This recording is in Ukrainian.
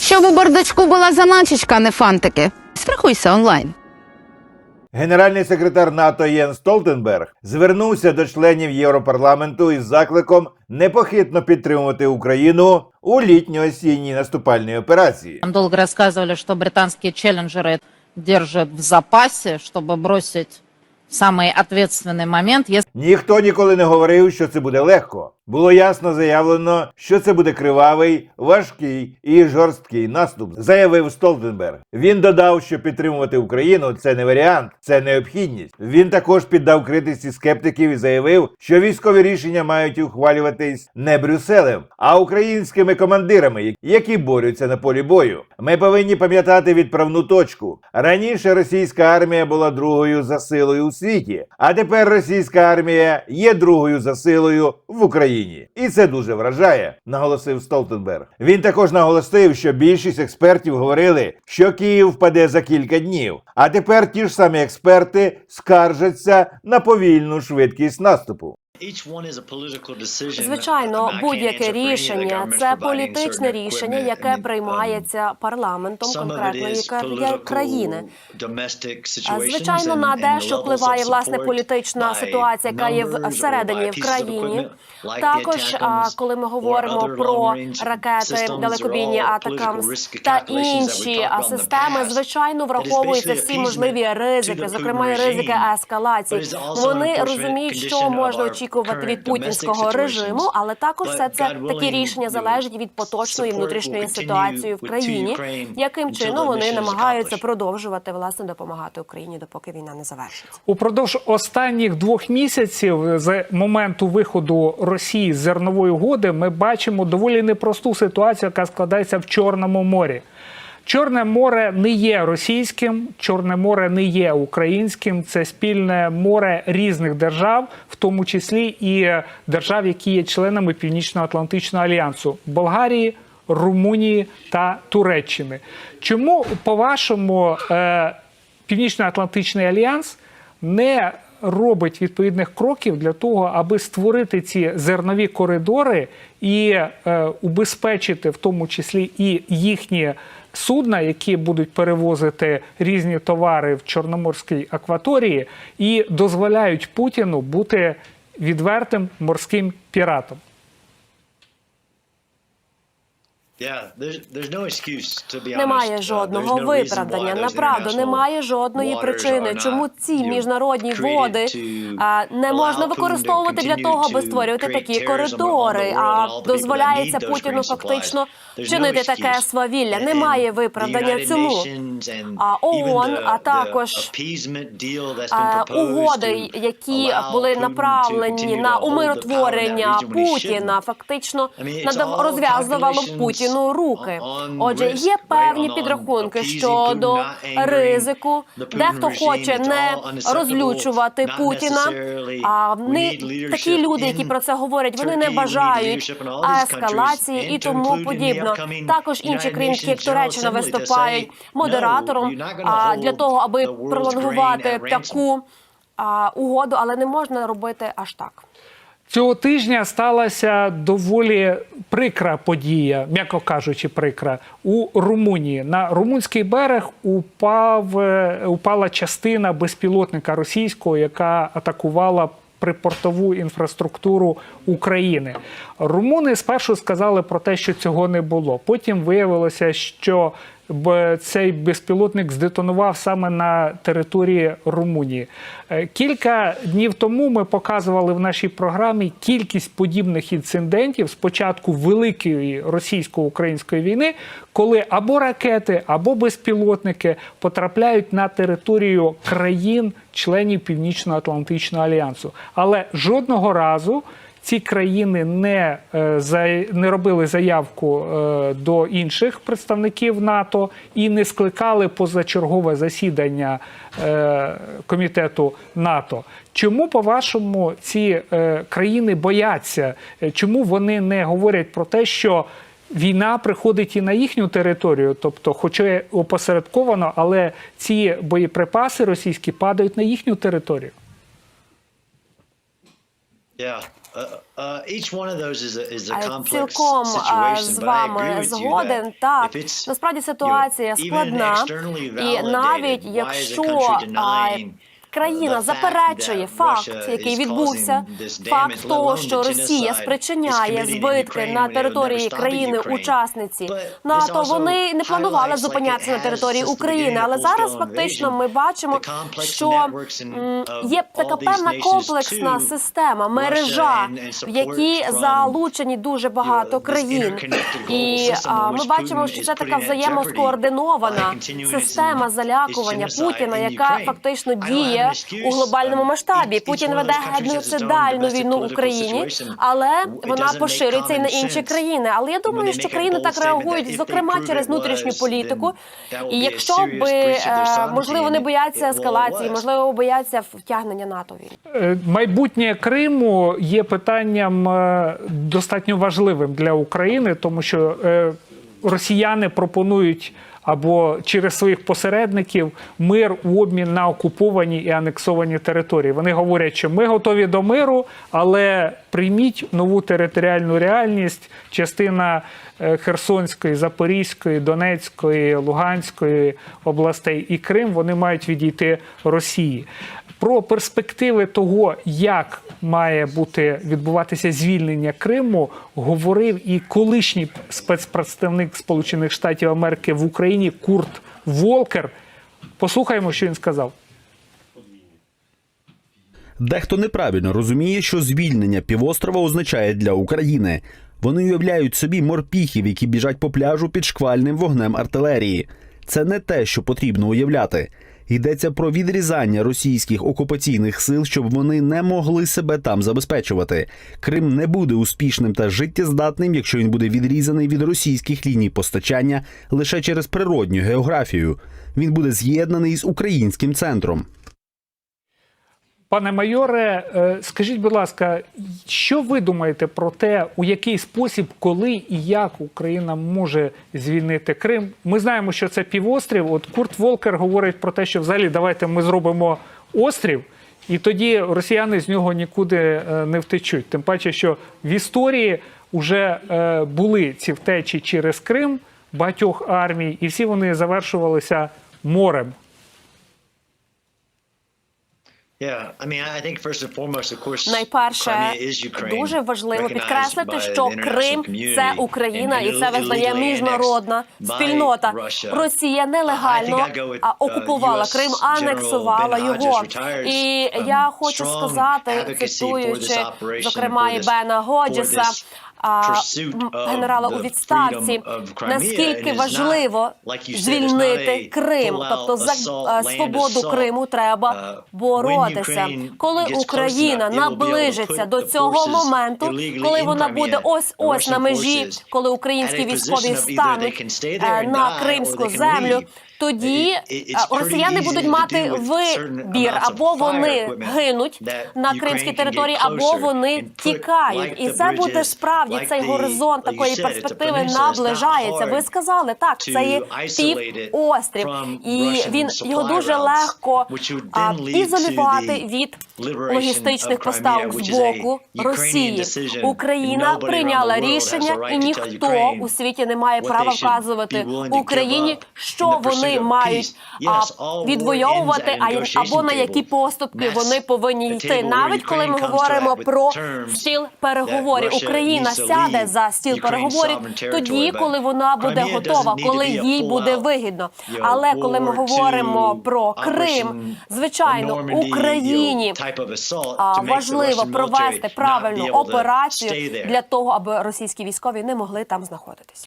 Щоб у бардачку була заначечка, а не фантики. Страхуйся онлайн. Генеральний секретар НАТО Єн Столтенберг звернувся до членів Європарламенту із закликом непохитно підтримувати Україну у літньо-осінній наступальній операції. Нам долго рассказывали, что британские челленджеры держат в запасе, чтобы бросить в самый ответственный момент, если Ніхто ніколи не говорив, що це буде легко. Було ясно заявлено, що це буде кривавий, важкий і жорсткий наступ, заявив Столтенберг. Він додав, що підтримувати Україну це не варіант, це необхідність. Він також піддав критиці скептиків і заявив, що військові рішення мають ухвалюватись не Брюсселем, а українськими командирами, які борються на полі бою. Ми повинні пам'ятати відправну точку. Раніше російська армія була другою за силою у світі, а тепер російська армія є другою за силою в Україні. І це дуже вражає, наголосив Столтенберг. Він також наголосив, що більшість експертів говорили, що Київ впаде за кілька днів. А тепер ті ж самі експерти скаржаться на повільну швидкість наступу. Звичайно, будь-яке рішення це політичне рішення, яке приймається парламентом конкретної кра- країни. Звичайно, на дещо впливає власне політична ситуація, яка є всередині в країні. Також, коли ми говоримо про ракети, далекобійні атакамс та інші системи, звичайно, враховуються всі можливі ризики, зокрема і ризики ескалації. Вони розуміють, що можна очікувати від путінського режиму, але також все це такі рішення залежать від поточної внутрішньої ситуації в країні, яким чином вони намагаються продовжувати власне допомагати Україні, допоки війна не завершиться. Упродовж останніх двох місяців з моменту виходу Росії з зернової угоди ми бачимо доволі непросту ситуацію, яка складається в Чорному морі. Чорне море не є російським, Чорне море не є українським. Це спільне море різних держав, в тому числі і держав, які є членами Північно-Атлантичного альянсу Болгарії, Румунії та Туреччини. Чому, по-вашому, е, Північно-Атлантичний альянс не робить відповідних кроків для того, аби створити ці зернові коридори і е, убезпечити в тому числі і їхні судна, які будуть перевозити різні товари в Чорноморській акваторії, і дозволяють Путіну бути відвертим морським піратом. Немає жодного виправдання. Направду немає жодної причини, чому ці міжнародні води не можна використовувати для того, аби створювати такі коридори. А дозволяється Путіну фактично чинити таке свавілля. Немає виправдання цьому. А ООН, а також угоди, які були направлені на умиротворення Путіна, фактично розв'язувало Путіну руки. Отже, є певні підрахунки щодо ризику. Дехто хоче не розлючувати Путіна. А вони такі люди, які про це говорять, вони не бажають ескалації і тому подібно. Також інші країни, як Туреччина, виступають модератором а, для того, аби пролонгувати таку угоду, але не можна робити аж так. Цього тижня сталася доволі прикра подія, м'яко кажучи, прикра у Румунії. На румунський берег упав, е, упала частина безпілотника російського, яка атакувала припортову інфраструктуру України. Румуни спершу сказали про те, що цього не було. Потім виявилося, що цей безпілотник здетонував саме на території Румунії. Е, Кілька днів тому ми показували в нашій програмі кількість подібних інцидентів з початку великої російсько-української війни, коли або ракети, або безпілотники потрапляють на територію країн, членів Північно-Атлантичного альянсу. Але жодного разу ці країни не, е, не робили заявку е, до інших представників НАТО і не скликали позачергове засідання е, комітету НАТО. Чому, по-вашому, ці країни бояться? Чому вони не говорять про те, що війна приходить і на їхню територію, тобто, хоча опосередковано, але ці боєприпаси російські падають на їхню територію? Е, Цілком е, з вами згоден. Так, насправді ситуація складна, і навіть якщо країна заперечує факт, який відбувся, факт того, що Росія спричиняє збитки на території країни-учасниці НАТО, вони не планували зупинятися на території України, але зараз фактично ми бачимо, що є така певна комплексна система, мережа, в якій залучені дуже багато країн, і а, ми бачимо, що це така взаємоскоординована система залякування Путіна, яка фактично діє у глобальному масштабі. Путін веде геноцидальну війну в Україні, але вона поширюється і на інші країни. Але я думаю, що країни так реагують, зокрема через внутрішню політику. І якщо би е, можливо не бояться ескалації, можливо, бояться втягнення НАТО в війну. Е, Майбутнє Криму є питанням е, достатньо важливим для України, тому що е, росіяни пропонують або через своїх посередників мир у обмін на окуповані і анексовані території. Вони говорять, що ми готові до миру, але прийміть нову територіальну реальність. Частина Херсонської, Запорізької, Донецької, Луганської областей і Крим вони мають відійти Росії. Про перспективи того, як має бути відбуватися звільнення Криму, говорив і колишній спецпредставник Сполучених Штатів Америки в Україні Курт Волкер. Послухаємо, що він сказав. Дехто неправильно розуміє, що звільнення півострова означає для України. Вони уявляють собі морпіхів, які біжать по пляжу під шквальним вогнем артилерії. Це не те, що потрібно уявляти. Йдеться про відрізання російських окупаційних сил, щоб вони не могли себе там забезпечувати. Крим не буде успішним та життєздатним, якщо він буде відрізаний від російських ліній постачання лише через природню географію. Він буде з'єднаний з українським центром. Пане майоре, е, скажіть, будь ласка, що ви думаєте про те, у який спосіб, коли і як Україна може звільнити Крим? Ми знаємо, що це півострів. От Курт Волкер говорить про те, що взагалі давайте ми зробимо острів, і тоді росіяни з нього нікуди е, не втечуть. Тим паче, що в історії вже е, були ці втечі через Крим багатьох армій, і всі вони завершувалися морем. Найперше дуже важливо підкреслити, що Крим це Україна, і це визнає міжнародна спільнота. Росія нелегально окупувала Крим, анексувала його. І я хочу сказати, цитуючи зокрема і Бена Годжеса. А, генерала у відставці, наскільки важливо звільнити Крим, тобто за е, свободу Криму треба боротися. Коли Україна наближиться до цього моменту, коли вона буде ось ось на межі, коли українські військові стануть е, на кримську землю. Тоді е, росіяни будуть мати вибір, або вони гинуть на кримській території, або вони тікають, і це буде справді цей горизонт такої перспективи наближається. Ви сказали так, це є півострів, і він його дуже легко ізолювати від логістичних поставок з боку Росії. Україна прийняла рішення, і ніхто у світі не має права вказувати Україні, що вони мають а, відвоювати, а або на які поступки вони повинні йти. Навіть коли ми говоримо про стіл переговорів, Україна сяде за стіл переговорів тоді, коли вона буде готова, коли їй буде вигідно. Але коли ми говоримо про Крим, звичайно, Україні а, важливо провести правильну операцію для того, аби російські військові не могли там знаходитись.